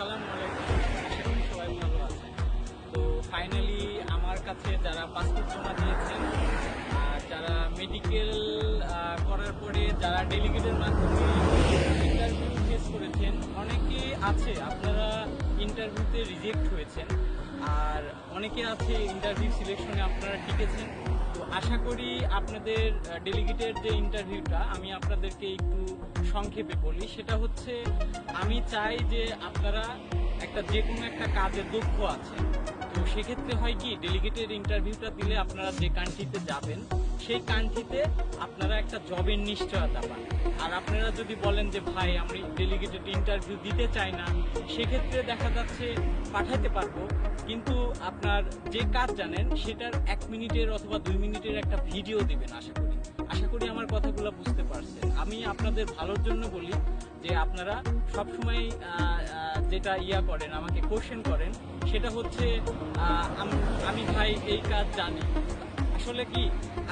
আসসালামু সবাই ভালো আছেন। তো ফাইনালি আমার কাছে যারা পাসপোর্ট জমা দিয়েছেন যারা মেডিকেল করার পরে যারা ডেলিগেটের মাধ্যমে ইন্টারভিউ ফেস করেছেন, অনেকে আছে, আপনারা ইন্টারভিউতে রিজেক্ট হয়েছেন। আর অনেকে আছে ইন্টারভিউ সিলেকশনে আপনারা টিকেছেন। আশা করি আপনাদের ডেলিগেটের যে ইন্টারভিউটা আমি আপনাদেরকে একটু সংক্ষেপে বলি। সেটা হচ্ছে, আমি চাই যে আপনারা একটা যে কোনো একটা কাজে দক্ষ আছেন। তো সেক্ষেত্রে হয় কি ডেলিগেটের ইন্টারভিউটা দিলে আপনারা যে কান্ট্রিতে যাবেন, সেই কান্ট্রিতে আপনারা একটা জবের নিশ্চয়তা পান আর আপনারা যদি বলেন যে, ভাই, আমি ডেলিগেটেড ইন্টারভিউ দিতে চাই না, সেক্ষেত্রে দেখা যাচ্ছে পাঠাইতে পারব কিন্তু আপনার যে কাজ জানেন, সেটার এক মিনিটের অথবা দুই মিনিটের একটা ভিডিও দিবেন, আশা করি। আশা করি আমার কথাগুলো বুঝতে পারছেন। আমি আপনাদের ভালোর জন্য বলি যে আপনারা সবসময় যেটা ইয়া করেন, আমাকে কোশ্চেন করেন, সেটা হচ্ছে আমি ভাই এই কাজ জানি। আসলে কি,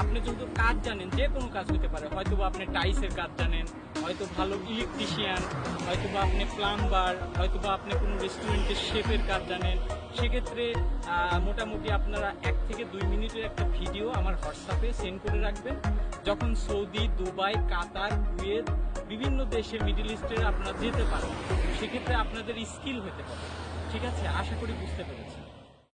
আপনি যেহেতু কাজ জানেন, যে কোনো কাজ হতে পারে। হয়তো বা আপনি টাইসের কাজ জানেন, হয়তো ভালো ইলেকট্রিশিয়ান হয়তো বা আপনি প্লাম্বার হয়তো বা আপনি কোনো রেস্টুরেন্টের শেফের কাজ জানেন। সেক্ষেত্রে মোটামুটি আপনারা এক থেকে দুই মিনিটের একটা ভিডিও আমার হোয়াটসঅ্যাপে সেন্ড করে রাখবেন। যখন সৌদি, দুবাই, কাতার, কুয়েত, বিভিন্ন দেশে মিডিল ইস্টের আপনারা যেতে পারেন, সেক্ষেত্রে আপনাদের স্কিল হতে পারে ঠিক আছে? আশা করি বুঝতে পেরেছি